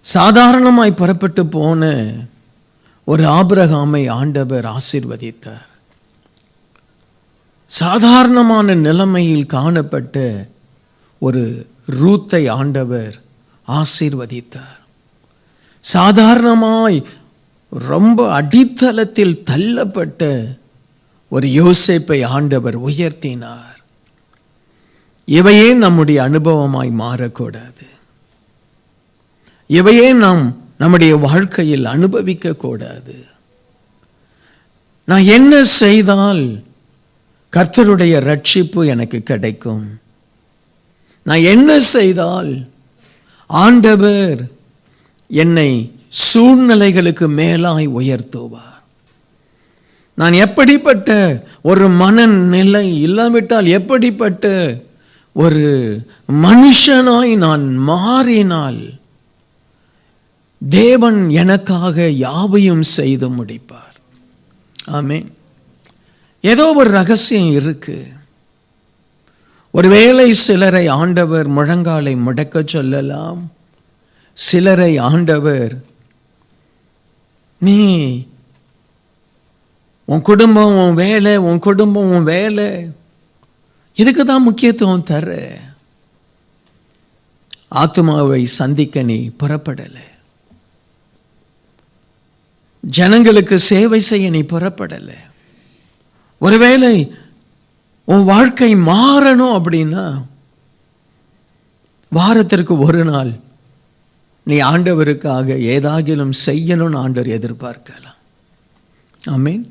சாதாரணமாய் புறப்பட்டு போன ஒரு ஆபிரகாமை ஆண்டவர் ஆசிர்வதித்தார். சாதாரணமான நிலைமையில் காணப்பட்ட ஒரு ரூத்தை ஆண்டவர் ஆசீர்வதித்தார். சாதாரணமாய் ரொம்ப அடித்தளத்தில் தள்ளப்பட்ட ஒரு யோசேப்பை ஆண்டவர் உயர்த்தினார். இவையே நம்முடைய அனுபவமாய் மாறக்கூடாது. இவையே நாம் நம்முடைய வாழ்க்கையில் அனுபவிக்க கூடாது நான் என்ன செய்தால் கர்த்தருடைய ரட்சிப்பு எனக்கு கிடைக்கும்? நான் என்ன செய்தால் ஆண்டவர் என்னை சூழ்நிலைகளுக்கு மேலாய் உயர்த்துவார்? நான் எப்படிப்பட்ட ஒரு மனநிலை இல்லாவிட்டால் எப்படிப்பட்ட ஒரு மனுஷனாய் நான் மாறினால் தேவன் எனக்காக யாவையும் செய்து முடிப்பார். ஆமே ஏதோ ஒரு ரகசியம் இருக்கு. ஒருவேளை சிலரை ஆண்டவர் முழங்காலை முடக்க சொல்லலாம். சிலரை ஆண்டவர் நீ உன் குடும்பம் உன் வேலை உன் குடும்பம் உன் வேலை இதுக்கு தான் முக்கியத்துவம் தர ஆத்மாவை சந்திக்க நீ புறப்படலை. ஜனங்களுக்கு சேவை செய்ய நீ புறப்படலை. ஒருவேளை உன் வாழ்க்கை மாறணும் அப்படின்னா வாரத்திற்கு ஒரு நாள் நீ ஆண்டவருக்காக ஏதாகிலும் செய்யணும்னு ஆண்டவர் எதிர்பார்க்கலாம். ஆமீன்.